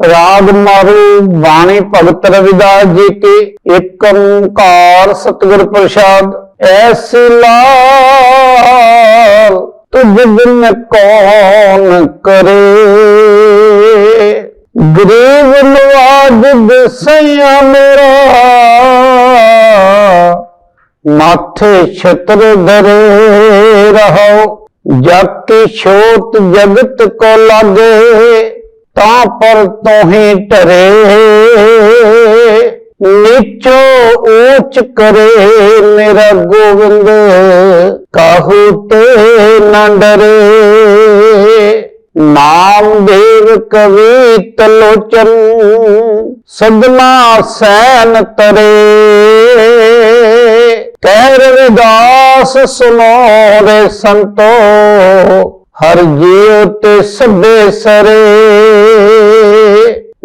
ਰਾਗ ਮਾਰੂ ਬਾਣੀ ਭਗਤ ਰਵਿਦਾਸ ਜੀ ਕੀ ਏਕ ਓੰਕਾਰ ਸਤਿਗੁਰ ਪ੍ਰਸਾਦ, ਐਸੀ ਲਾਲ ਤੁਝ ਬਿਨ ਕੌਣ ਕਰੇ। ਗਰੀਬ ਨਵਾਜ ਦਸਈਆ ਮੇਰਾ, ਮਾਥੇ ਛਤਰ ਧਰੇ ਰਹੋ ਜਗ ਕੀ ਛੋਟ ਜਗਤ ਕੋ ਲਾਗੇ। ਤਾਂ ਪਰ ਤੋਹੀ ਟਰੇ ਨੀਚੋ ਊਚ ਕਰੇ ਮੇਰਾ ਗੋਬਿੰਦ ਕਾਹੂ ਤੇ ਨਾ ਡਰੇ। ਨਾਮ ਦੇਵ ਕਵੀ ਤਲੋਚਨ ਸਦਮਾ ਸੈਨ ਤਰੇ। ਕਹਿ ਰਵਿਦਾਸ ਸੁਨੋ ਰੇ ਸੰਤੋ ਹਰ ਜੀਉ ਤੇ ਸਭੇ ਸਰੇ।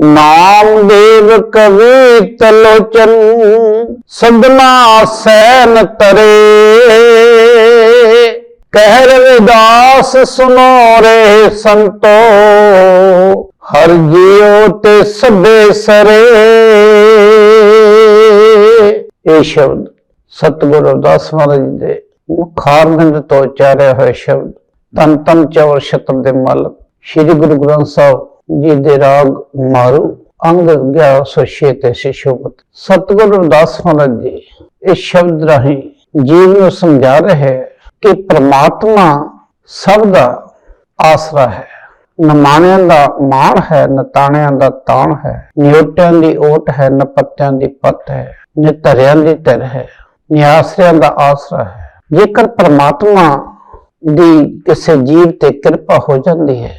ਨਾਮ ਦੇਵ ਕਵੀ ਤਲੋਚਨ ਸਦਨਾ ਸੈਨ ਤਰੇ। ਕਹਿ ਰਵਿਦਾਸ ਸੁਨੋ ਰੇ ਸੰਤੋ, ਹਰ ਜੀਉ ਤੇ ਸਭੇ ਸਰੇ। ਇਹ ਸ਼ਬਦ ਸਤਿਗੁਰੂ ਅਰਦਾਸ ਮਹਾਰਾਜ ਜੀ ਦੇ ਮੁਖਾਰਬਿੰਦ ਤੋਂ ਉਚਾਰਿਆ ਹੋਇਆ ਸ਼ਬਦ। ਤਨ ਤਨ ਚਵਰ ਸ਼ਤਮ ਦੇ ਮਾਲਕ, ਸ੍ਰੀ ਗੁਰੂ ਗ੍ਰੰਥ ਸਾਹਿਬ ਜੀ ਦੇ ਰਾਗ ਮਾਰੂ, ਅੰਗ 1106 ਤੇ ਸ਼ਿਸ਼ੋਪਤ ਸਤਿਗੁਰੂ ਅਰਦਾਸ ਮਹਾਰਾਜ ਜੀ, ਇਸ ਸ਼ਬਦ ਰਾਹੀਂ ਜੀਵ ਨੂੰ ਸਮਝਾ ਰਹੇ ਹੈ ਕਿ ਪ੍ਰਮਾਤਮਾ ਸਭ ਦਾ ਆਸਰਾ ਹੈ। ਨ ਦਾ ਮਾਣ ਹੈ ਨਤਾਣਿਆਂ ਦਾ ਤਾਣ ਹੈ। ਨਿਉਟਿਆਂ ਦੀ ਓਟ ਹੈ, ਨ ਦੀ ਪੱਤ ਹੈ। ਨਿਤਰਿਆਂ ਦੀ ਧਰ ਹੈ ਨਿਆਸਰਿਆਂ ਦਾ ਆਸਰਾ ਹੈ। ਜੇਕਰ ਪ੍ਰਮਾਤਮਾ ਦੀ ਕਿਸੇ ਜੀਵ ਤੇ ਕਿਰਪਾ ਹੋ ਜਾਂਦੀ ਹੈ,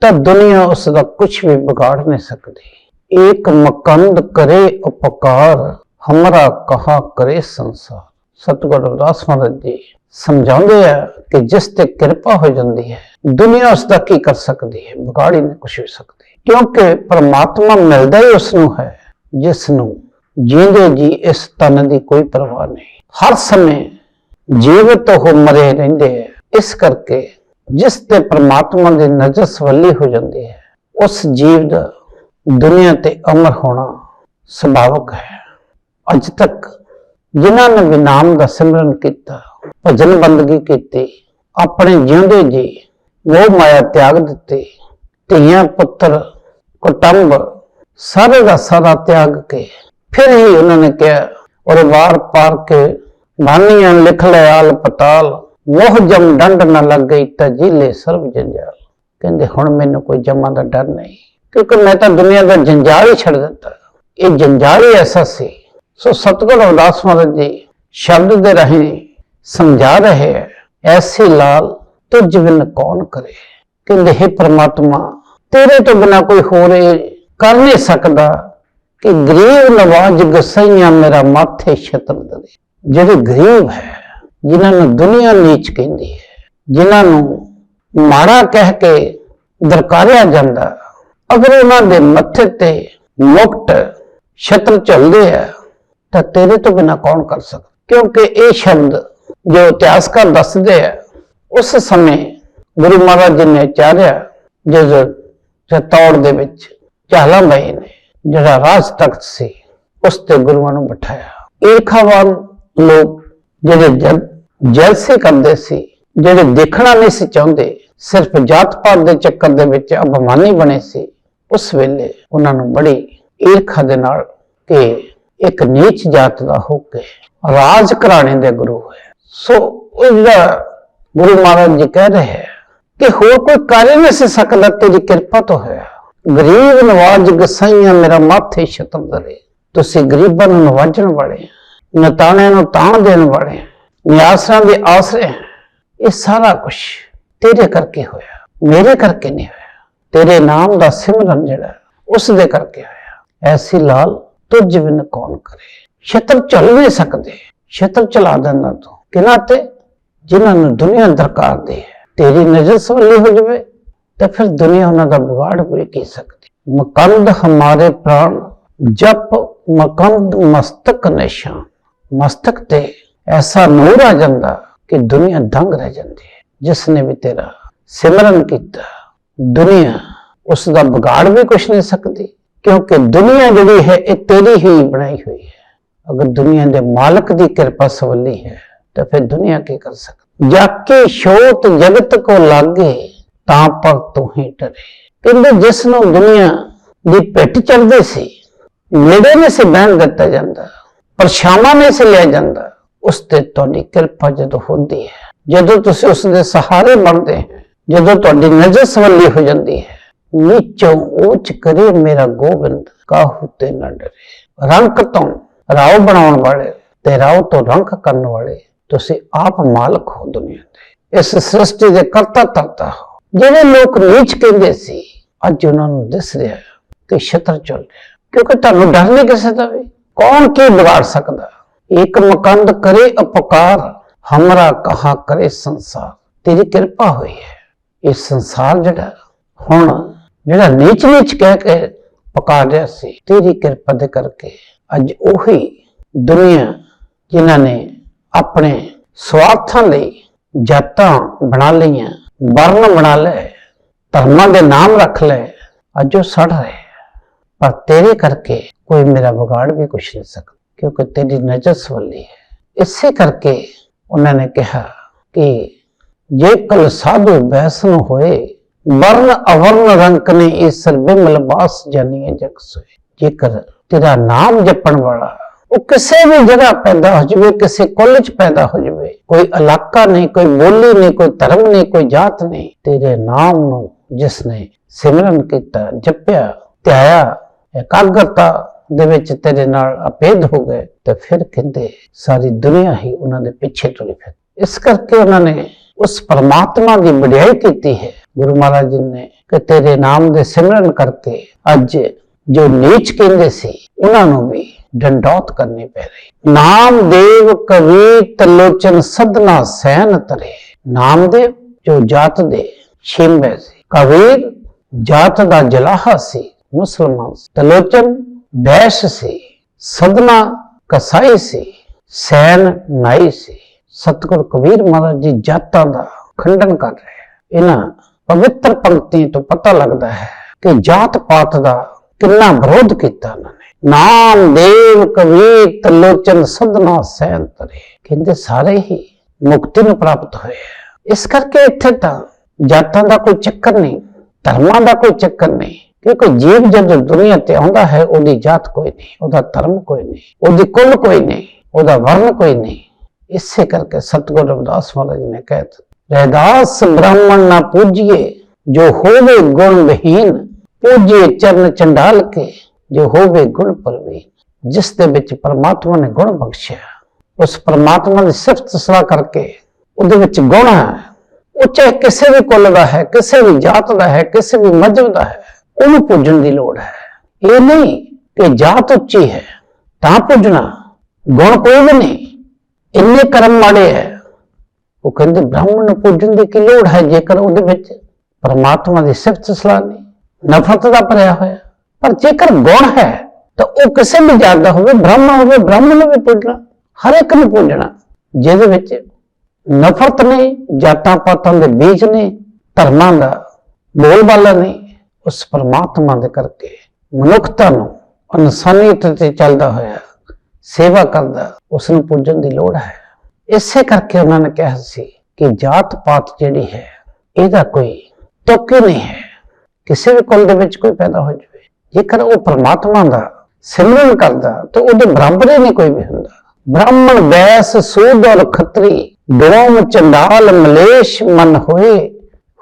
ਤਾਂ ਦੁਨੀਆ ਉਸ ਦਾ ਕੁਝ ਵੀ ਵਿਗਾੜ ਨਹੀਂ ਸਕਦੀ। ਏਕ ਮਕੰਦ ਕਰੇ ਉਪਕਾਰ, ਹਮਰਾ ਕਹਾ ਕਰੇ ਸੰਸਾਰ। ਸਤਿਗੁਰੂ ਰਵਿਦਾਸ ਮਹਾਰਾਜ ਜੀ ਸਮਝਾਉਂਦੇ ਆ ਕਿ ਜਿਸ ਤੇ ਕਿਰਪਾ ਹੋ ਜਾਂਦੀ ਹੈ, ਦੁਨੀਆ ਉਸ ਦਾ ਕੀ ਕਰ ਸਕਦੀ ਹੈ? ਵਿਗਾੜ ਹੀ ਨਹੀਂ ਕੁਝ ਵੀ ਸਕਦੀ। ਕਿਉਂਕਿ ਪਰਮਾਤਮਾ ਮਿਲਦਾ ਹੀ ਉਸ ਨੂੰ ਹੈ ਜਿਸ ਨੂੰ ਜੀਂਦੇ ਜੀ ਇਸ ਤਨ ਦੀ ਕੋਈ ਪਰਵਾਹ ਨਹੀਂ। ਹਰ ਸਮੇਂ ਜੀਵਤ ਉਹ ਮਰੇ ਰਹਿੰਦੇ ਹੈ ਇਸ ਕਰਕੇ ਜਿਸ ਤੇ ਪ੍ਰਮਾਤਮਾ ਦੀ ਨਜ਼ਰ ਸਵੱਲੀ ਹੋ ਜਾਂਦੀ ਹੈ, ਉਸ ਜੀਵ ਦਾ ਦੁਨੀਆ ਤੇ ਅਮਰ ਹੋਣਾ ਸੁਭਾਵਕ ਹੈ। ਅੱਜ ਤੱਕ ਜਿਨ੍ਹਾਂ ਨੇ ਵੀ ਦਾ ਸਿਮਰਨ ਕੀਤਾ, ਭਜਨ ਬੰਦਗੀ ਕੀਤੀ, ਆਪਣੇ ਜਿਉਂਦੇ ਜੀ ਉਹ ਮਾਇਆ ਤਿਆਗ ਦਿੱਤੀ, ਧੀਆਂ, ਪੁੱਤਰ, ਕੁਟੰਬ, ਸਾਰੇ ਦਾ ਸਾਰਾ ਤਿਆਗ ਕੇ ਫਿਰ ਹੀ ਉਹਨਾਂ ਨੇ ਕਿਹਾ, ਔਰ ਵਾਰ ਪਾਰ ਕੇ ਬਾਨੀਆਂ ਲਿਖ ਲੈ ਆਲ ਪਤਾਲ ਮੋਹ ਜਮ ਡੰਡ ਨਾ ਲੱਗ ਗਈ ਤਾਂ ਜਿਲੇ ਸਰਬ ਜੰਜਾਲ। ਕਹਿੰਦੇ, ਹੁਣ ਮੈਨੂੰ ਕੋਈ ਜਮਾਂ ਦਾ ਡਰ ਨਹੀਂ, ਕਿਉਂਕਿ ਮੈਂ ਤਾਂ ਦੁਨੀਆ ਦਾ ਜੰਜਾਲ ਹੀ ਛੱਡ ਦਿੱਤਾ। ਇਹ ਜੰਜਾਲ ਹੀ ਐਸਾ ਸੀ। ਸੋ ਸਤਿਗੁਰ ਅਰਦਾਸ ਮਹਾਰਾਜ ਜੀ ਸ਼ਬਦ ਦੇ ਰਾਹੀਂ ਸਮਝਾ ਰਹੇ ਹੈ, ਐਸੀ ਲਾਲ ਤੁਝ ਬਿਨ ਕੌਣ ਕਰੇ? ਕਹਿੰਦੇ, ਹੈ ਪ੍ਰਮਾਤਮਾ, ਤੇਰੇ ਤੋਂ ਬਿਨਾ ਕੋਈ ਹੋਰ ਇਹ ਕਰ ਨਹੀਂ ਸਕਦਾ ਕਿ ਗਰੀਬ ਨਵਾਜ ਗਸਈਆਂ ਮੇਰਾ ਮਾਥੇ ਛਤਰ ਦਰੇ ਜਿਹੜੇ ਗਰੀਬ ਹੈ ਜਿਨ੍ਹਾਂ ਨੂੰ ਦੁਨੀਆ ਨੀਚ ਕਹਿੰਦੀ ਹੈ, ਜਿਨ੍ਹਾਂ ਨੂੰ ਮਾੜਾ ਕਹਿ ਕੇ ਦਰਕਾਰਿਆ ਜਾਂਦਾ, ਅਗਰ ਉਹਨਾਂ ਦੇ ਮੱਥੇ ਤੇ ਮੁਕਟ ਛਤਰ ਝੱਲਦੇ ਆ, ਤਾਂ ਤੇਰੇ ਤੋਂ ਬਿਨਾ ਕੌਣ ਕਰ ਸਕਦਾ? ਕਿਉਂਕਿ ਇਹ ਸ਼ਬਦ ਜੋ ਇਤਿਹਾਸਕਾਰ ਦੱਸਦੇ ਆ, ਉਸ ਸਮੇਂ ਗੁਰੂ ਮਹਾਰਾਜ ਜੀ ਨੇ ਚਾਰਿਆ, ਜਿਸ ਚਤੌੜ ਦੇ ਵਿੱਚ ਝਾਲਾਂ ਬਾਈ ਨੇ, ਜਿਹੜਾ ਰਾਜ ਤਖਤ ਸੀ, ਉਸ ਤੇ ਗੁਰੂਆਂ ਨੂੰ ਬਿਠਾਇਆ। ਈਰਖਾਵਾਨ ਲੋਕ ਜਿਹੜੇ ਜਲ ਜਲਸੇ ਕਰਦੇ ਸੀ, ਜਿਹੜੇ ਦੇਖਣਾ ਨਹੀਂ ਸੀ ਚਾਹੁੰਦੇ, ਸਿਰਫ ਜਾਤ ਪਾਤ ਦੇ ਚੱਕਰ ਦੇ ਵਿੱਚ ਅਭਿਮਾਨੀ ਬਣੇ ਸੀ, ਉਸ ਵੇਲੇ ਉਹਨਾਂ ਨੂੰ ਬੜੀ ਈਰਖਾ ਦੇ ਨਾਲ ਕਿ ਇੱਕ ਨੀਚ ਜਾਤ ਦਾ ਹੋ ਕੇ ਰਾਜ ਘਰਾਣੇ ਦੇ ਗੁਰੂ ਹੈ। ਸੋ ਉਹ ਗੁਰੂ ਮਹਾਰਾਜ ਜੀ ਕਹਿ ਰਹੇ ਹੈ ਕਿ ਹੋਰ ਕੋਈ ਕਰ ਨਹੀਂ ਸੀ ਸਕਦਾ, ਤੇਰੀ ਕਿਰਪਾ ਤੋਂ ਹੋਇਆ। ਗਰੀਬ ਨਵਾਜ ਗਸਾਈਆਂ ਮੇਰਾ ਮਾਥੇ ਛਤਰ ਦਰੇ। ਤੁਸੀਂ ਗਰੀਬਾਂ ਨੂੰ ਨਵਾਜਣ ਵਾਲੇ, ਨਤਾਣਿਆਂ ਨੂੰ ਤਾਣ ਦੇਣ ਵਾਲੇ। ਨਿਆਸਾਂ ਦੇ ਆਸਰੇ ਇਹ ਸਾਰਾ ਕੁਝ ਤੇਰੇ ਕਰਕੇ ਹੋਇਆ, ਮੇਰੇ ਕਰਕੇ ਨਹੀਂ ਹੋਇਆ। ਤੇਰੇ ਨਾਮ ਦਾ ਸਿਮਰਨ ਜਿਹੜਾ ਉਸ ਦੇ ਕਰਕੇ ਹੋਇਆ। ਐਸੀ ਲਾਲ ਤੁਝ ਬਿਨ ਕੌਣ ਕਰੇ? ਛਤਰ ਚੱਲ ਨਹੀਂ ਸਕਦੇ। ਛਤਰ ਚਲਾ ਦਿੰਦਾ ਤੂੰ। ਕਿਨਾਂ ਤੇ? ਜਿਨ੍ਹਾਂ ਨੂੰ ਦੁਨੀਆ ਦਰਕਾਰ ਦੀ ਤੇਰੀ ਨਜ਼ਰ ਸਵੱਲੀ ਹੋ ਜਾਵੇ, ਤਾਂ ਫਿਰ ਦੁਨੀਆ ਉਹਨਾਂ ਦਾ ਬੁਗਾੜ ਕੋਈ ਕੀ ਸਕਦੀ? ਮਕੰਦ ਹਮਾਰੇ ਪ੍ਰਾਣ, ਜਪ ਮਕੰਦ ਮਸਤਕ ਨਿਸ਼ਾਨ। ਮਸਤਕ ਤੇ ਐਸਾ ਨੂਰ ਆ ਜਾਂਦਾ ਕਿ ਦੁਨੀਆ ਦੰਗ ਰਹਿ ਜਾਂਦੀ ਹੈ ਜਿਸ ਨੇ ਵੀ ਤੇਰਾ ਸਿਮਰਨ ਕੀਤਾ ਦੁਨੀਆ ਉਸ ਦਾ ਵਿਗਾੜ ਵੀ ਕੁਛ ਨਹੀਂ ਸਕਦੀ ਕਿਉਂਕਿ ਦੁਨੀਆ ਜਿਹੜੀ ਹੈ ਇਹ ਤੇਰੀ ਹੀ ਬਣਾਈ ਹੋਈ ਹੈ ਅਗਰ ਦੁਨੀਆ ਦੇ ਮਾਲਕ ਦੀ ਕਿਰਪਾ ਸਵੱਲੀ ਹੈ ਤਾਂ ਫਿਰ ਦੁਨੀਆ ਕੀ ਕਰ ਸਕਦੀ ਜਾਕੇ ਸ਼ੋਤ ਜਗਤ ਕੋ ਲਾਗੇ ਤਾਂ ਪਰ ਤੂੰ ਹੀ ਟਰੇ ਕਹਿੰਦੇ ਜਿਸ ਨੂੰ ਦੁਨੀਆ ਦੀ ਪਿੱਠ ਚੜਦੇ ਸੀ ਨੇੜੇ ਨੇ ਸੇ ਬਹਿਣ ਦਿੱਤਾ ਜਾਂਦਾ ਪਰਛਾਵਾਂ ਨੇ ਸੇ ਲਿਆ ਜਾਂਦਾ ਉਸ ਤੇ ਤੁਹਾਡੀ ਕਿਰਪਾ ਜਦੋਂ ਹੁੰਦੀ ਹੈ, ਜਦੋਂ ਤੁਸੀਂ ਉਸ ਦੇ ਸਹਾਰੇ ਬਣਦੇ ਹੋ, ਜਦੋਂ ਤੁਹਾਡੀ ਨਜ਼ਰ ਸਵੱਲੀ ਹੋ ਜਾਂਦੀ ਹੈ, ਨੀਚੋਂ ਉੱਚ ਕਰੇ ਮੇਰਾ ਗੋਬਿੰਦ, ਕਾਹੂ ਤੇ ਨਾ ਡਰੇ। ਰੰਗ ਤੋਂ ਰਾਉ ਬਣਾਉਣ ਵਾਲੇ ਤੇ ਰਾਉ ਤੋਂ ਰੰਗ ਕਰਨ ਵਾਲੇ, ਤੁਸੀਂ ਆਪ ਮਾਲਕ ਹੋ ਦੁਨੀਆ ਦੇ। ਇਸ ਸ੍ਰਿਸ਼ਟੀ ਦੇ ਕਰਤਾ ਧਰਤਾ ਹੋ। ਜਿਹੜੇ ਲੋਕ ਨੀਚ ਕਹਿੰਦੇ ਸੀ, ਅੱਜ ਉਹਨਾਂ ਨੂੰ ਦਿਸ ਰਿਹਾ ਕਿ ਸ਼ਤਰ ਚੱਲ ਰਿਹਾ ਕਿਉਂਕਿ ਤੁਹਾਨੂੰ ਡਰ ਨਹੀਂ ਕਿਸੇ ਦਾ ਵੀ। ਕੌਣ ਕੀ ਵਿਗਾੜ ਸਕਦਾ? ਇੱਕ ਮਕੰਦ ਕਰੇ ਅਪਕਾਰ, ਹਮਰਾ ਕਹਾ ਕਰੇ ਸੰਸਾਰ। ਤੇਰੀ ਕਿਰਪਾ ਹੋਈ ਹੈ। ਇਹ ਸੰਸਾਰ ਜਿਹੜਾ, ਹੁਣ ਜਿਹੜਾ ਨੀਚ ਨੀਚ ਕਹਿ ਕੇ ਪਕਾ ਰਿਹਾ ਸੀ, ਤੇਰੀ ਕਿਰਪਾ ਦੇ ਕਰਕੇ ਅੱਜ ਉਹੀ ਦੁਨੀਆ ਜਿਨ੍ਹਾਂ ਨੇ ਆਪਣੇ ਸਵਾਰਥਾਂ ਲਈ ਜਾਤਾਂ ਬਣਾ ਲਈਆਂ ਵਰਨ ਬਣਾ ਲਏ, ਧਰਮਾਂ ਦੇ ਨਾਮ ਰੱਖ ਲਏ, ਅੱਜ ਉਹ ਸੜ ਰਹੇ। ਪਰ ਤੇਰੇ ਕਰਕੇ ਕੋਈ ਮੇਰਾ ਵਿਗਾੜ ਵੀ ਕੁਛ ਨਹੀਂ ਸਕਦਾ। ਕਿਉਂਕਿ ਤੇਰੀ ਨਜ਼ਰ ਸਵੱਲੀ ਹੈ। ਇਸੇ ਕਰਕੇ ਉਹਨਾਂ ਨੇ ਕਿਹਾ ਕਿ ਜੇ ਕਲ ਸਾਧੂ ਬੈਸਨ ਹੋਏ, ਵਰਨ ਅਵਰਨ ਰੰਕ ਨੇ ਇਹ ਸਰਬੇ ਮਲਬਾਸ ਜਾਨੀਏ ਜਗ ਸੋਏ। ਜੇਕਰ ਤੇਰਾ ਨਾਮ ਜਪਣ ਵਾਲਾ ਉਹ ਕਿਸੇ ਵੀ ਜਗ੍ਹਾ ਪੈਦਾ ਹੋ ਜਾਵੇ, ਕਿਸੇ ਕੁੱਲ ਚ ਪੈਦਾ ਹੋ ਜਾਵੇ, ਕੋਈ ਇਲਾਕਾ ਨਹੀਂ, ਕੋਈ ਬੋਲੀ ਨਹੀਂ, ਕੋਈ ਧਰਮ ਨਹੀਂ, ਕੋਈ ਜਾਤ ਨਹੀਂ, ਤੇਰੇ ਨਾਮ ਨੂੰ ਜਿਸ ਨੇ ਸਿਮਰਨ ਕੀਤਾ, ਜਪਿਆ, ਧਿਆਇਆ, ਇਕਾਗਰਤਾ ਦੇ ਵਿੱਚ ਤੇਰੇ ਨਾਲ ਅਪੇਧ ਹੋ ਗਏ, ਤੇ ਫਿਰ ਕਹਿੰਦੇ, ਸਾਰੀ ਦੁਨੀਆ ਹੀ ਉਹਨਾਂ ਦੇ ਪਿੱਛੇ ਤੁਰੀ ਫਿਰ ਇਸ ਕਰਕੇ ਉਹਨਾਂ ਨੇ ਉਸ ਪਰਮਾਤਮਾ ਦੀ ਵਡਿਆਈ ਕੀਤੀ ਹੈ। ਗੁਰੂ ਮਹਾਰਾਜ ਜੀ ਨੇ ਕਿ ਤੇਰੇ ਨਾਮ ਦੇ ਸਿਮਰਨ ਕਰਕੇ ਅੱਜ ਜੋ ਨੀਚ ਕਹਿੰਦੇ ਸੀ, ਉਹਨਾਂ ਨੂੰ ਵੀ ਡੰਡੌਤ ਕਰਨੀ ਪੈ ਰਹੀ। ਨਾਮ ਦੇਵ ਕਵੀ ਤਲੋਚਨ ਸਦਨਾ ਸੈਨ ਤਰੇ। ਨਾਮਦੇਵ ਜੋ ਜਾਤ ਦੇ ਛਿੰਬੇ ਸੀ। ਕਬੀਰ ਜਾਤ ਦਾ ਜਲਾਹਾ ਸੀ, ਮੁਸਲਮਾਨ ਸੀ। ਤਲੋਚਨ ਬੈਸ਼ ਸੀ ਸਦਨਾ ਕਸਾਈ ਸੀ, ਸੈਨ ਨਾਈ ਸੀ। ਸਤਿਗੁਰ ਕਬੀਰ ਮਹਾਰਾਜ ਜੀ ਜਾਤਾਂ ਦਾ ਖੰਡਨ ਕਰ ਰਹੇ ਹੈ। ਇਹਨਾਂ ਪਵਿੱਤਰ ਪੰਕਤੀਆਂ ਤੋਂ ਪਤਾ ਲੱਗਦਾ ਹੈ ਕਿ ਜਾਤ ਪਾਤ ਦਾ ਕਿੰਨਾ ਵਿਰੋਧ ਕੀਤਾ ਉਹਨਾਂ ਨੇ। ਨਾਮ, ਦੇਵ ਕਬੀਰ ਤਲੋਚਨ ਸਦਨਾ ਸੈਨ ਤਰੇ। ਕਹਿੰਦੇ ਸਾਰੇ ਹੀ ਮੁਕਤੀ ਨੂੰ ਪ੍ਰਾਪਤ ਹੋਏ ਇਸ ਕਰਕੇ ਇੱਥੇ ਤਾਂ ਜਾਤਾਂ ਦਾ ਕੋਈ ਚੱਕਰ ਨਹੀਂ, ਧਰਮਾਂ ਦਾ ਕੋਈ ਚੱਕਰ ਨਹੀਂ ਕਿਉਂਕਿ ਜੀਵ ਜਦੋਂ ਦੁਨੀਆ ਤੇ ਆਉਂਦਾ ਹੈ, ਉਹਦੀ ਜਾਤ ਕੋਈ ਨਹੀਂ, ਉਹਦਾ ਧਰਮ ਕੋਈ ਨਹੀਂ, ਉਹਦੀ ਕੁੱਲ ਕੋਈ ਨਹੀਂ, ਉਹਦਾ ਵਰਨ ਕੋਈ ਨਹੀਂ। ਇਸੇ ਕਰਕੇ ਸਤਿਗੁਰ ਰਵਿਦਾਸ ਮਹਾਰਾਜ ਜੀ ਨੇ ਕਹਿਤ ਰਹਿਦਾਸ ਬ੍ਰਾਹਮਣ ਨਾ ਪੂਜੀਏ, ਜੋ ਹੋਵੇ ਗੁਣ ਵਿਹੀਨ, ਪੂਜੀਏ ਚਰਨ ਚੰਡਾਲ ਕੇ, ਜੋ ਹੋਵੇ ਗੁਣ ਪਰਵੀਨ। ਜਿਸ ਦੇ ਵਿੱਚ ਪਰਮਾਤਮਾ ਨੇ ਗੁਣ ਬਖਸ਼ਿਆ, ਉਸ ਪਰਮਾਤਮਾ ਦੀ ਸਿਫਤ ਸਲਾਹ ਕਰਕੇ ਉਹਦੇ ਵਿੱਚ ਗੁਣ ਹੈ। ਉਹ ਚਾਹੇ ਕਿਸੇ ਵੀ ਕੁੱਲ ਦਾ ਹੈ, ਕਿਸੇ ਵੀ ਜਾਤ ਦਾ ਹੈ, ਕਿਸੇ ਵੀ ਮਜ਼ਹਬ ਦਾ ਹੈ ਉਹਨੂੰ ਪੁੱਜਣ ਦੀ ਲੋੜ ਹੈ। ਇਹ ਨਹੀਂ ਕਿ ਜਾਤ ਉੱਚੀ ਹੈ, ਤਾਂ ਪੁੱਜਣਾ ਗੁਣ ਕੋਈ ਵੀ ਨਹੀਂ। ਇੰਨੇ ਕਰਮ ਮਾੜੇ ਹੈ। ਉਹ ਕਹਿੰਦੇ ਬ੍ਰਾਹਮਣ ਨੂੰ ਪੁੱਜਣ ਦੀ ਕੀ ਲੋੜ ਹੈ ਜੇਕਰ ਉਹਦੇ ਵਿੱਚ ਪਰਮਾਤਮਾ ਦੀ ਸਿਫਤ ਸਲਾਹ ਨਹੀਂ, ਨਫ਼ਰਤ ਦਾ ਭਰਿਆ ਹੋਇਆ। ਪਰ ਜੇਕਰ ਗੁਣ ਹੈ, ਤਾਂ ਉਹ ਕਿਸੇ ਵੀ ਜਾਤ ਦਾ ਹੋਵੇ, ਬ੍ਰਾਹਮਣ ਹੋਵੇ, ਬ੍ਰਾਹਮਣ ਨੂੰ ਵੀ ਪੁੱਜਣਾ, ਹਰ ਇੱਕ ਨੂੰ ਪੂਜਣਾ। ਜਿਹਦੇ ਵਿੱਚ ਨਫ਼ਰਤ ਨਹੀਂ ਜਾਤਾਂ ਪਾਤਾਂ ਦੇ ਬੀਜ ਨੇ ਧਰਮਾਂ ਦਾ ਬੋਲਬਾਲਾ ਨਹੀਂ ਉਸ ਪਰਮਾਤਮਾ ਦੇ ਕਰਕੇ ਮਨੁੱਖਤਾ ਨੂੰ ਇਨਸਾਨੀਅਤ ਤੇ ਚੱਲਦਾ ਹੋਇਆ ਸੇਵਾ ਕਰਦਾ ਉਸ ਨੂੰ ਪੂਜਣ ਦੀ ਲੋੜ ਹੈ। ਇਸੇ ਕਰਕੇ ਉਹਨਾਂ ਨੇ ਕਿਹਾ ਸੀ ਕਿ ਜਾਤ ਪਾਤ ਜਿਹੜੀ ਹੈ, ਇਹਦਾ ਕੋਈ ਤੁੱਕ ਨਹੀਂ ਹੈ। ਕਿਸੇ ਵੀ ਕੁਲ ਦੇ ਵਿੱਚ ਕੋਈ ਪੈਦਾ ਹੋ ਜਾਵੇ। ਜੇਕਰ ਉਹ ਪ੍ਰਮਾਤਮਾ ਦਾ ਸਿਮਰਨ ਕਰਦਾ, ਤਾਂ ਉਹਦੇ ਬਰਾਬਰ ਹੀ ਨਹੀਂ ਕੋਈ ਵੀ ਹੁੰਦਾ। ਬ੍ਰਾਹਮਣ, ਵੈਸ, ਸੂਦ ਔਰ ਖੱਤਰੀ ਡੋਮ ਚੰਡਾਲ ਮਲੇਸ਼, ਮਨ ਹੋਏ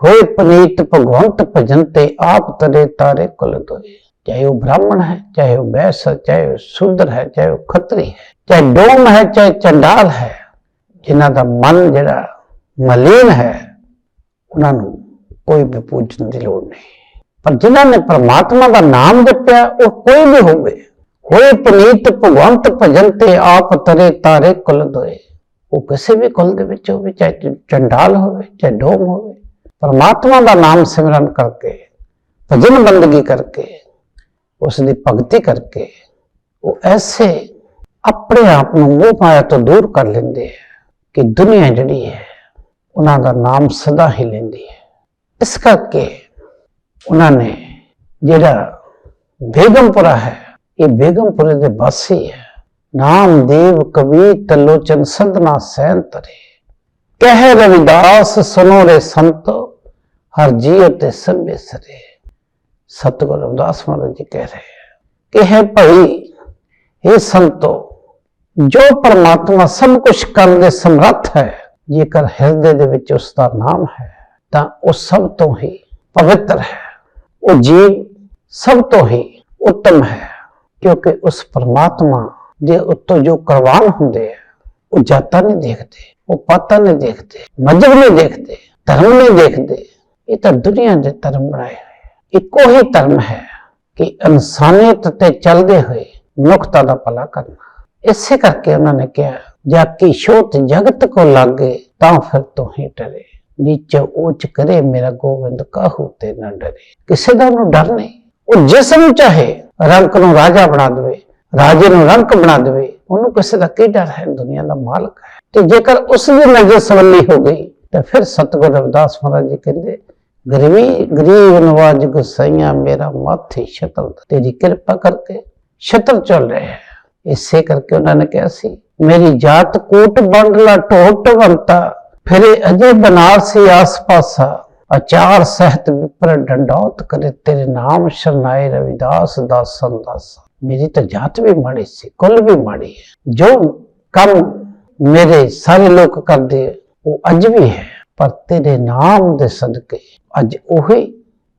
ਹੋਏ ਪਨੀਤ ਭਗਵੰਤ ਭਜਨ ਤੇ ਆਪ ਤਰੇ ਤਾਰੇ ਕੁਲ ਦੋਏ। ਚਾਹੇ ਉਹ ਬ੍ਰਾਹਮਣ ਹੈ, ਚਾਹੇ ਉਹ ਵੈਸ ਹੈ, ਚਾਹੇ ਉਹ ਸ਼ੂਦਰ ਹੈ, ਚਾਹੇ ਉਹ ਖੱਤਰੀ ਹੈ, ਚਾਹੇ ਡੋਮ ਹੈ, ਚਾਹੇ ਚੰਡਾਲ ਹੈ, ਜਿਨ੍ਹਾਂ ਦਾ ਮਨ ਜਿਹੜਾ ਮਲੀਨ ਹੈ, ਉਹਨਾਂ ਨੂੰ ਕੋਈ ਵੀ ਪੂਜਣ ਦੀ ਲੋੜ ਨਹੀਂ। ਪਰ ਜਿਨ੍ਹਾਂ ਨੇ ਪਰਮਾਤਮਾ ਦਾ ਨਾਮ ਜਪਿਆ, ਉਹ ਕੋਈ ਵੀ ਹੋਵੇ, ਹੋਏ ਪਨੀਤ ਭਗਵੰਤ ਭਜਨ ਤੇ ਆਪ ਤਰੇ ਤਾਰੇ ਕੁਲ ਦੋਏ। ਉਹ ਕਿਸੇ ਵੀ ਕੁਲ ਦੇ ਵਿੱਚ ਹੋਵੇ, ਚਾਹੇ ਚੰਡਾਲ ਹੋਵੇ, ਚਾਹੇ ਡੋਮ ਹੋਵੇ ਪਰਮਾਤਮਾ ਦਾ ਨਾਮ ਸਿਮਰਨ ਕਰਕੇ, ਭਜਨ ਬੰਦਗੀ ਕਰਕੇ ਉਸ ਦੀ ਭਗਤੀ ਕਰਕੇ, ਉਹ ਐਸੇ ਆਪਣੇ ਆਪ ਨੂੰ ਮੋਹ ਮਾਇਆ ਤੋਂ ਦੂਰ ਕਰ ਲੈਂਦੇ ਹੈ ਕਿ ਦੁਨੀਆ ਜਿਹੜੀ ਹੈ, ਉਹਨਾਂ ਦਾ ਨਾਮ ਸਦਾ ਹੀ ਲੈਂਦੀ ਹੈ। ਇਸ ਕਰਕੇ ਉਹਨਾਂ ਨੇ ਜਿਹੜਾ ਬੇਗਮਪੁਰਾ ਹੈ, ਇਹ ਬੇਗਮਪੁਰੇ ਦੇ ਵਾਸੀ ਹੈ। ਨਾਮਦੇਵ ਕਵੀ ਤਲੋਚਨ ਸੰਦਨਾ ਸੈਨ ਤਰੇ। ਕਹਿ ਰਵਿਦਾਸ, ਸੁਨੋ ਰੇ ਸੰਤੋ ਹਰ ਜੀਵ ਤੇ ਸਭੇ ਸਰੇ ਸਤਿਗੁਰੂ ਰਵਿਦਾਸ ਮਹਾਰਾਜ ਜੀ ਕਹਿ ਰਹੇ ਹੈ ਕਿ ਹੈ ਭਾਈ ਇਹ ਸੰਤੋ, ਜੋ ਪਰਮਾਤਮਾ ਸਭ ਕੁਝ ਕਰਨ ਦੇ ਸਮਰੱਥ ਹੈ, ਜੇਕਰ ਹਿਰਦੇ ਦੇ ਵਿੱਚ ਉਸ ਦਾ ਨਾਮ ਹੈ, ਤਾਂ ਉਹ ਸਭ ਤੋਂ ਹੀ ਪਵਿੱਤਰ ਹੈ। ਉਹ ਜੀਵ ਸਭ ਤੋਂ ਹੀ ਉੱਤਮ ਹੈ, ਕਿਉਂਕਿ ਉਸ ਪਰਮਾਤਮਾ ਦੇ ਉੱਤੋਂ ਜੋ ਕੁਰਬਾਨ ਹੁੰਦੇ ਆ, ਉਹ ਜਾਤਾਂ ਨਹੀਂ ਦੇਖਦੇ, ਉਹ ਪਾਤਾਂ ਨਹੀਂ ਦੇਖਦੇ, ਮਜ਼ਹਬ ਨਹੀਂ ਦੇਖਦੇ, ਧਰਮ ਨਹੀਂ ਦੇਖਦੇ ਇਹ ਤਾਂ ਦੁਨੀਆ ਦੇ ਧਰਮ ਬਣਾਏ ਹੋਏ ਇੱਕੋ ਹੀ ਧਰਮ ਹੈ ਕਿ ਇਨਸਾਨੀਅਤ ਤੇ ਚੱਲਦੇ ਹੋਏ ਮਨੁੱਖਤਾ ਦਾ ਭਲਾ ਕਰਨਾ। ਇਸੇ ਕਰਕੇ ਉਹਨਾਂ ਨੇ ਕਿਹਾ ਜਾ ਕੀ ਸ਼ੋਤ ਜਗਤ ਕੋ ਲਾਗੇ, ਤਾਂ ਫਿਰ ਤੂੰ ਹੀ ਡਰੇ। ਨੀਚ ਉੱਚ ਕਰੇ, ਮੇਰਾ ਗੋਬਿੰਦ ਕਾਹੂ ਤੇ ਨਾ ਡਰੇ। ਕਿਸੇ ਦਾ ਉਹਨੂੰ ਡਰ ਨਹੀਂ। ਉਹ ਜਿਸ ਨੂੰ ਚਾਹੇ ਰੰਕ ਨੂੰ ਰਾਜਾ ਬਣਾ ਦੇਵੇ, ਰਾਜੇ ਨੂੰ ਰੰਕ ਬਣਾ ਦੇਵੇ, ਉਹਨੂੰ ਕਿਸੇ ਦਾ ਕੀ ਡਰ ਹੈ? ਦੁਨੀਆ ਦਾ ਮਾਲਕ ਹੈ। ਤੇ ਜੇਕਰ ਉਸ ਦੀ ਨਜ਼ਰ ਸਵੱਲੀ ਹੋ ਗਈ, ਤਾਂ ਫਿਰ ਸਤਿਗੁਰੂ ਰਵਿਦਾਸ ਮਹਾਰਾਜ ਜੀ ਕਹਿੰਦੇ ਗਰੀਬੀ, ਗਰੀਬ ਨਵਾਜ ਗੁਸਾਈਆਂ ਮੇਰਾ ਮਾਥੇ ਸ਼ਤਲ ਤੇਰੀ ਕਿਰਪਾ ਕਰਕੇ ਸ਼ਤਲ ਚੱਲ ਰਿਹਾ ਹੈ। ਇਸੇ ਕਰਕੇ ਉਹਨਾਂ ਨੇ ਕਿਹਾ ਸੀ, ਮੇਰੀ ਜਾਤ ਕੋਟ ਬੰਡਲਾ ਟੋਟ ਵੰਤਾ ਫਿਰੇ ਅਜੇ ਬਨਾਰਸੀ ਆਸ ਪਾਸਾ ਅਚਾਰ ਸਹਿਤ ਵਿਪਰ ਡੰਡੌਤ ਕਰੇ, ਤੇਰੇ ਨਾਮ ਸ਼ਰਨਾਏ ਰਵਿਦਾਸ ਦਾਸਨ ਦਾਸ ਮੇਰੀ ਤਾਂ ਜਾਤ ਵੀ ਮਾੜੀ ਸੀ, ਕੁੱਲ ਵੀ ਮਾੜੀ ਹੈ। ਜੋ ਕੰਮ ਮੇਰੇ ਸਾਰੇ ਲੋਕ ਕਰਦੇ ਉਹ ਅੱਜ ਵੀ ਹੈ, ਪਰ ਤੇਰੇ ਨਾਮ ਦੇ ਸਦਕੇ ਅੱਜ ਉਹੀ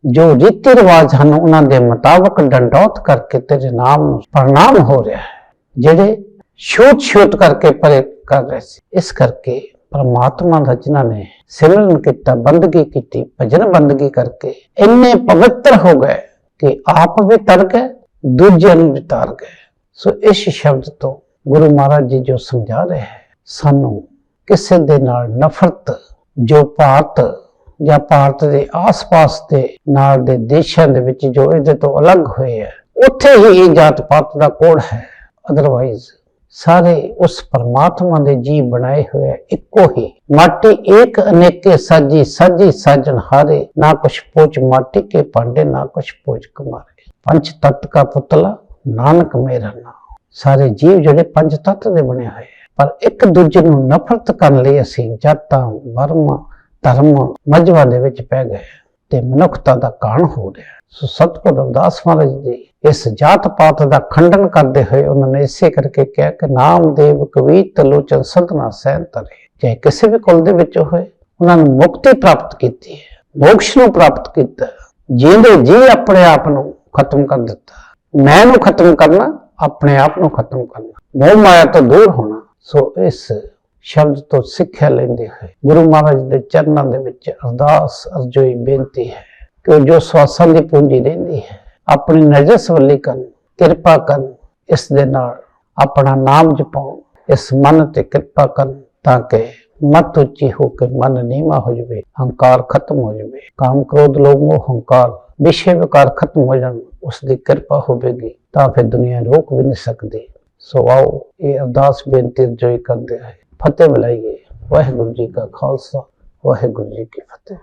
ਜੋ ਰੀਤੀ ਰਿਵਾਜ ਹਨ, ਉਹਨਾਂ ਦੇ ਮੁਤਾਬਕ ਡੰਡੌਤ ਕਰਕੇ ਤੇਰੇ ਨਾਮ ਨੂੰ ਪ੍ਰਣਾਮ ਹੋ ਰਿਹਾ ਹੈ। ਜਿਹੜੇ ਛੋਟ ਛੋਟ ਕਰਕੇ ਪਰੇ ਕਰ ਰਹੇ ਸੀ, ਇਸ ਕਰਕੇ ਪਰਮਾਤਮਾ ਦਾ ਜਿਨ੍ਹਾਂ ਨੇ ਸਿਮਰਨ ਕੀਤਾ, ਬੰਦਗੀ ਕੀਤੀ, ਭਜਨ ਬੰਦਗੀ ਕਰਕੇ ਇੰਨੇ ਪਵਿੱਤਰ ਹੋ ਗਏ ਕਿ ਆਪ ਵੀ ਤਰ ਗਏ, ਦੂਜਿਆਂ ਨੂੰ ਵੀ ਤਾਰ ਗਏ। ਸੋ ਇਸ ਸ਼ਬਦ ਤੋਂ ਗੁਰੂ ਮਹਾਰਾਜ ਜੀ ਜੋ ਸਮਝਾ ਰਹੇ ਹੈ, ਸਾਨੂੰ ਕਿਸੇ ਦੇ ਨਾਲ ਨਫ਼ਰਤ, ਜੋ ਭਾਰਤ ਜਾਂ ਭਾਰਤ ਦੇ ਆਸ-ਪਾਸ ਦੇ ਨਾਲ ਦੇ ਦੇਸ਼ਾਂ ਦੇ ਵਿੱਚ ਜੋ ਇਹਦੇ ਤੋਂ ਅਲੱਗ ਹੋਏ ਹੈ ਉੱਥੇ ਹੀ ਇਹ ਜਾਤ ਪਾਤ ਦਾ ਕੋੜ ਹੈ। ਅਦਰਵਾਈਜ਼ ਸਾਰੇ ਉਸ ਪਰਮਾਤਮਾ ਦੇ ਜੀ ਬਣਾਏ ਹੋਏ ਇੱਕੋ ਹੀ। ਮਾਟੀ ਏਕ ਅਨੇਕੇ ਸਾਜੀ ਸਾਜੀ ਸਾਜਨ ਹਾਰੇ, ਨਾ ਕੁਛ ਪੋਚ ਮਾਟੀ ਕੇ ਭਾਂਡੇ, ਨਾ ਕੁਛ ਪੋਚ ਕਮਾਰੇ। ਪੰਜ ਤਤ ਕਾ ਪੁਤਲਾ, ਨਾਨਕ ਮੇਰਾ ਨਾਮ। ਸਾਰੇ ਜੀਵ ਜਿਹੜੇ ਪੰਜ ਤੱਤ ਦੇ ਬਣੇ ਹੋਏ ਹੈ ਪਰ ਇੱਕ ਦੂਜੇ ਨੂੰ ਨਫ਼ਰਤ ਕਰਨ ਲਈ ਅਸੀਂ ਜਾਤਾਂ, ਵਰਮ ਧਰਮ ਮਜਬਾਂ ਦੇ ਵਿੱਚ ਪੈ ਗਏ ਤੇ ਮਨੁੱਖਤਾ ਦਾ ਕਾਣ ਹੋ ਰਿਹਾ ਸੋ ਸਤਿਗੁਰੂ ਰਵਿਦਾਸ ਮਹਾਰਾਜ ਜੀ ਇਸ ਜਾਤ ਪਾਤ ਦਾ ਖੰਡਨ ਕਰਦੇ ਹੋਏ ਉਹਨਾਂ ਨੇ ਇਸੇ ਕਰਕੇ ਕਿਹਾ ਕਿ ਨਾਮਦੇਵ ਕਵੀਤ ਲੋਚਨ ਸਦਨਾ ਸਹਿਨ ਤਰੇ। ਚਾਹੇ ਕਿਸੇ ਵੀ ਕੁਲ ਦੇ ਵਿੱਚ ਹੋਏ, ਉਹਨਾਂ ਨੂੰ ਮੁਕਤੀ ਪ੍ਰਾਪਤ ਕੀਤੀ ਹੈ, ਮੋਕਸ਼ ਨੂੰ ਪ੍ਰਾਪਤ ਕੀਤਾ ਜਿਹਦੇ ਜੀ ਆਪਣੇ ਆਪ ਨੂੰ ਖਤਮ ਕਰ ਦਿੱਤਾ ਮੈਂ ਨੂੰ ਖਤਮ ਕਰਨਾ, ਆਪਣੇ ਆਪ ਨੂੰ ਖਤਮ ਕਰਨਾ। ਮੋਹ ਮਾਇਆ ਤੋਂ ਦੂਰ ਹੋਣਾ। ਸੋ ਇਸ ਸ਼ਬਦ ਤੋਂ ਸਿੱਖਿਆ ਲੈਂਦੇ ਹੋਏ ਗੁਰੂ ਮਹਾਰਾਜ ਦੇ ਚਰਨਾਂ ਦੇ ਵਿੱਚ ਅਰਦਾਸ, ਅਰਜ਼ੋਈ, ਬੇਨਤੀ ਹੈ ਕਿ ਜੋ ਸਵਾਸਾਂ ਦੀ ਪੂੰਜੀ ਰਹਿੰਦੀ ਹੈ, ਆਪਣੀ ਨਜ਼ਰ ਸਵੱਲੀ ਕਰਨ, ਕਿਰਪਾ ਕਰਨ, ਇਸ ਦੇ ਨਾਲ ਆਪਣਾ ਨਾਮ ਜਪਾਉਣ, ਇਸ ਮਨ ਤੇ ਕਿਰਪਾ ਕਰਨ ਤਾਂ ਕਿ ਮਤ ਉੱਚੀ ਹੋ ਕੇ ਮਨ ਨੀਵਾ ਹੋ ਜਾਵੇ, ਹੰਕਾਰ ਖਤਮ ਹੋ ਜਾਵੇ। ਕਾਮ ਕ੍ਰੋਧ ਲੋਭ ਮੋਹ ਹੰਕਾਰ, ਵਿਸ਼ੇ ਵਿਕਾਰ ਖਤਮ ਹੋ ਜਾਣ, ਉਸ ਦੀ ਕਿਰਪਾ ਹੋਵੇਗੀ ਤਾਂ ਫਿਰ ਦੁਨੀਆ ਰੋਕ ਵੀ ਨਹੀਂ ਸਕਦੀ। ਸੋ ਆਓ ਇਹ ਅਰਦਾਸ, ਬੇਨਤੀ ਜੋਈ ਕਰਦੇ ਹੈ ਫਤਿਹ ਬੁਲਾਈਏ ਵਾਹਿਗੁਰੂ ਜੀ ਕਾ ਖਾਲਸਾ ਵਾਹਿਗੁਰੂ ਜੀ ਕੀ ਫਤਿਹ।